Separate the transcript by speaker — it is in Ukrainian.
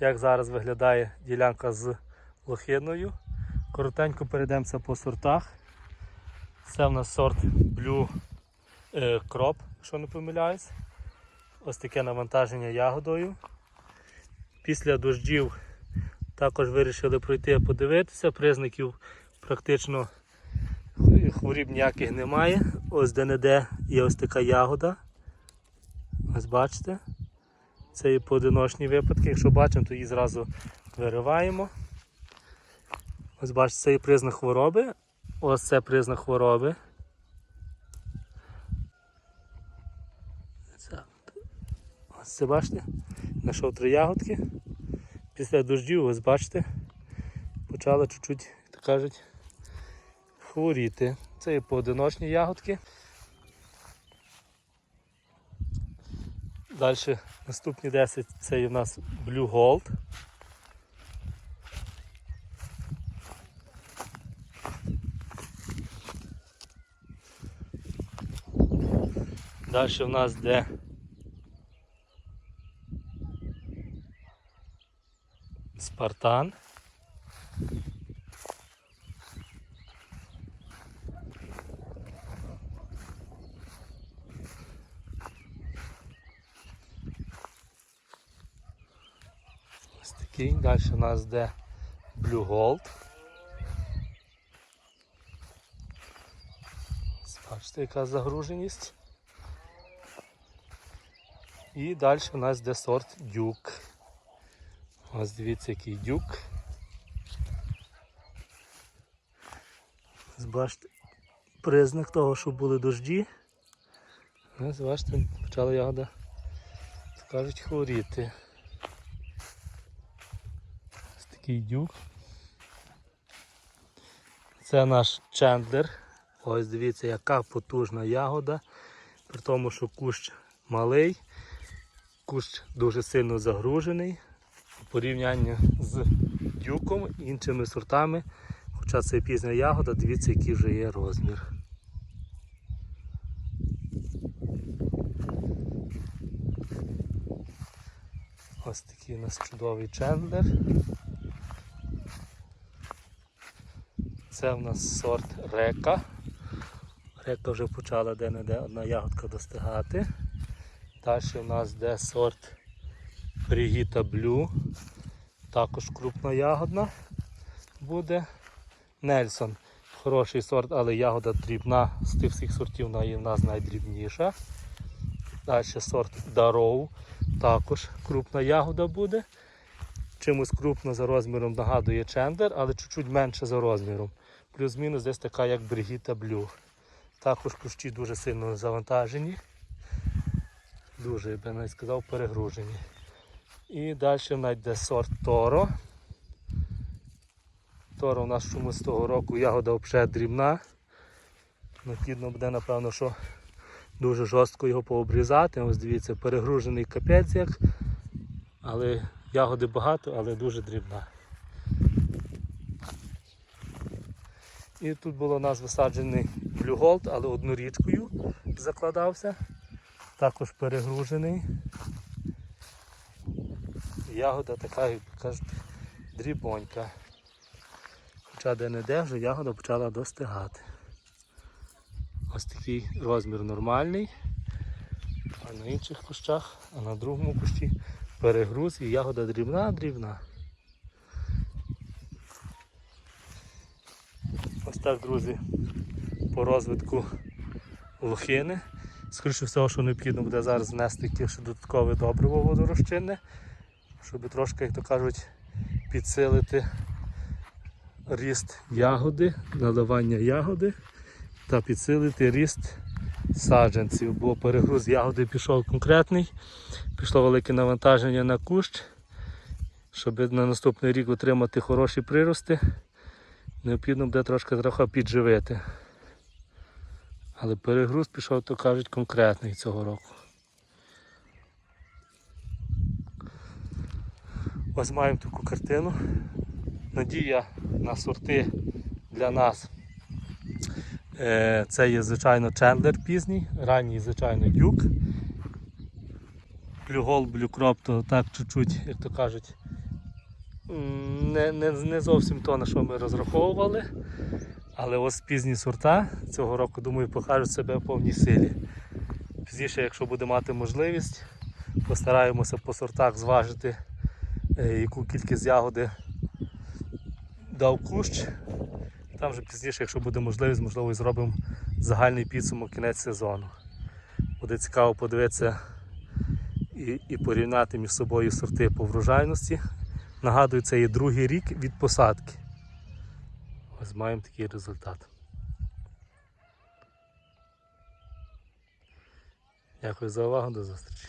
Speaker 1: як зараз виглядає ділянка з лохиною. Коротенько перейдемося по сортах. Це в нас сорт Blue е, Crop, якщо не помиляюсь. Ось таке навантаження ягодою. Після дождів також вирішили пройти подивитися. Признаків практично хворіб ніяких немає. Ось де-не-де є ось така ягода. Ось бачите. Це є поодиночні випадки. Якщо бачимо, то її зразу вириваємо. Ось бачите, це є признак хвороби. Ось це признак хвороби. Ось це бачите? Знайшов три ягодки. Після дождів, ось бачите, почали чуть-чуть, то кажуть, хворіти. Це є поодиночні ягодки. Далі наступні 10 це в нас Blue Gold. Далі в нас де Спартан. Такий. Далі у нас де Blue Gold. Бачите, яка загруженість. І далі у нас де сорт дюк. Ось дивіться, який дюк. Бачите, признак того, що були дожді. Ось бачите, почала ягода, кажуть, хворіти. Ось такий дюк. Це наш чендлер. Ось дивіться, яка потужна ягода. При тому, що кущ малий, кущ дуже сильно загружений у порівнянні з дюком і іншими сортами. Хоча це пізня ягода, дивіться, який вже є розмір. Ось такий у нас чудовий чендлер. Це в нас сорт река. Река вже почала де-не-де одна ягодка достигати. Далі у нас де сорт Бригіта Блю. Також крупна ягодна буде. Нельсон. Хороший сорт, але ягода дрібна. З тих всіх сортів вона в нас найдрібніша. Далі сорт Дароу. Також крупна ягода буде. Чимось крупно за розміром нагадує чендер, але чуть-чуть менше за розміром. Плюс-мінус десь така, як Бригіта Блю. Також кущі дуже сильно завантажені. Дуже, я би навіть сказав, перегружені. І далі знайде сорт Торо. Торо у нас чомусь того року ягода взагалі дрібна. Необхідно буде, напевно, що дуже жорстко його пообрізати. Ось дивіться, перегружений капець як. Але ягоди багато, але дуже дрібна. І тут було у нас висаджений Gold, але однорічкою закладався. Також перегружений. Ягода така, кажуть, дрібонька. Хоча де-не-де вже ягода почала достигати. Ось такий розмір нормальний. А на інших кущах, а на другому кущі перегруз і ягода дрібна-дрібна. Так, друзі, по розвитку лохини. Скоріше всього, що необхідно буде зараз внести ще додаткове добриво водорозчинне, щоб трошки, як то кажуть, підсилити ріст ягоди, наливання ягоди та підсилити ріст саджанців, бо перегруз ягоди пішов конкретний, пішло велике навантаження на кущ. Щоб на наступний рік отримати хороші прирости, необхідно буде трошки трохи підживити. Але перегруз пішов, то кажуть, конкретний цього року. Ось маємо таку картину. Надія на сорти для нас. Е, Це є, звичайно, чендлер пізній, ранній, звичайно, дюк. Блюгол, блюкроп, то так чуть-чуть, як то кажуть, не, не, не зовсім то, на що ми розраховували. Але ось пізні сорта цього року, думаю, покажуть себе в повній силі. Пізніше, якщо буде мати можливість, постараємося по сортах зважити, е, яку кількість ягоди дав кущ. Там вже пізніше, якщо буде можливість, можливо, і зробимо загальний підсумок кінець сезону. Буде цікаво подивитися і, і порівняти між собою сорти по врожайності. Нагадую, це є другий рік від посадки. Ось маємо такий результат. Дякую за увагу, до зустрічі.